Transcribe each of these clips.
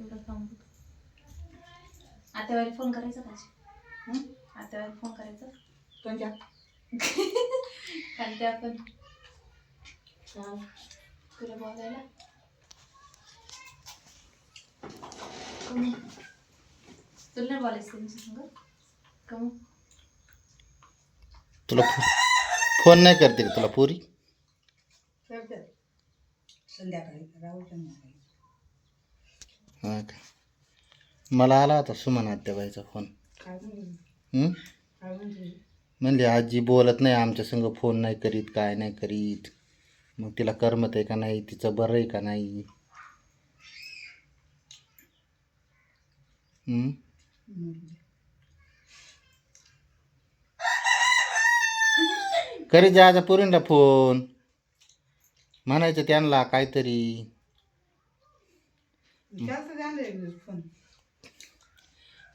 एवढं काम होतं आत्यावारी फोन करायचा का हं? आत्यावारी फोन करायचा? कोणत्या? काल ते आपण हा. तुला बोलायला. कमी. तुला नाही बोलायचं त्यांच्या संग? कमी. तुला फोन नाही करते का तुला पुरी? संध्याकाळी. राहू संध्याकाळी हा का? मला आला होता सुमन आत्याबाईचा फोन. काय हं? म्हणले? आजी बोलत नाही आमच्या संग फोन नाही करीत काय नाही करीत. मग तिला करमत आहे का नाही? तिचं बरं आहे का नाही? हं? करीत जा पुरींला फोन. म्हणायचं त्यांना काहीतरी.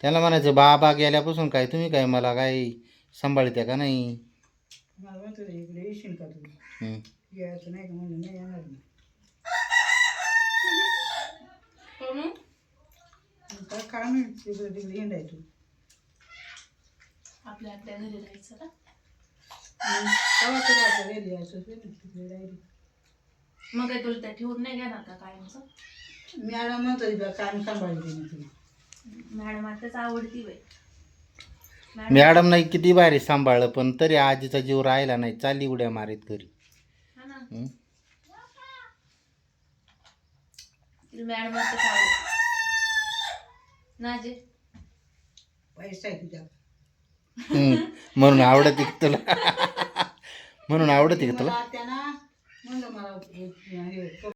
त्यांना म्हणायचं बाबा गेल्यापासून काय तुम्ही काय मला काय सांभाळत्या का नाही? हं. काय काय आपल्या आपल्या घरी का मग काय तुला त्या ठेवून नाही घेणार का कायमचं मॅडम काम सांभाळते मी तुला. मॅडम आताच आवडती बाई. मॅडम नाही किती भारी सांभाळलं पण तरी आजीचा जीव राहिला नाही. चालली उड्या मारीत घरी. हा ना. हं? तिला मॅडम आताच आवडते नाजे पैसा आहे तुझ्या हं. म्हणून आवडते का तुला? म्हणून आवडते का तुला? मला त्यानं म्हणलं मला हे